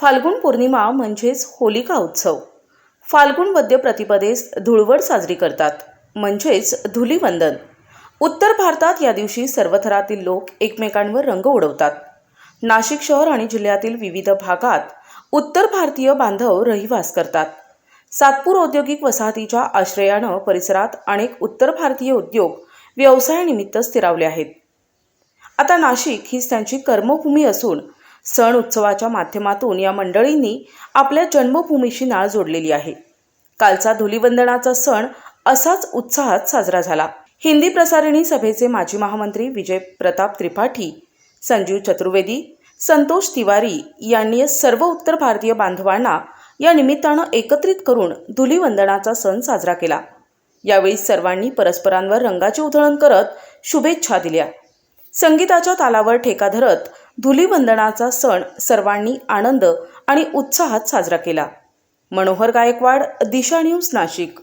फाल्गुन पौर्णिमा म्हणजेच होलिका उत्सव. फाल्गुन वद्य प्रतिपदेस धुळवड साजरी करतात म्हणजेच धुलीवंदन. उत्तर भारतात या दिवशी सर्व थरातील लोक एकमेकांवर रंग उडवतात. नाशिक शहर आणि जिल्ह्यातील विविध भागात उत्तर भारतीय बांधव रहिवास करतात. सातपूर औद्योगिक वसाहतीच्या आश्रयानं परिसरात अनेक उत्तर भारतीय उद्योग व्यवसायानिमित्त स्थिरावले आहेत. आता नाशिक हीच त्यांची कर्मभूमी असून सण उत्सवाच्या माध्यमातून या मंडळींनी आपल्या जन्मभूमीशी नाळ जोडलेली आहे. कालचा धुलीवंदनाचा सण असाच उत्साहात साजरा झाला. हिंदी प्रसारिणी सभेचे माजी महामंत्री विजय प्रताप त्रिपाठी संजीव चतुर्वेदी संतोष तिवारी यांनी सर्व उत्तर भारतीय बांधवांना या निमित्तानं एकत्रित करून धुलीवंदनाचा सण साजरा केला. यावेळी सर्वांनी परस्परांवर रंगाची उधळण करत शुभेच्छा दिल्या. संगीताच्या तालावर ठेका धरत धुलीवंदनाचा सण सर्वांनी आनंद आणि उत्साहात साजरा केला. मनोहर गायकवाड दिशा न्यूज नाशिक.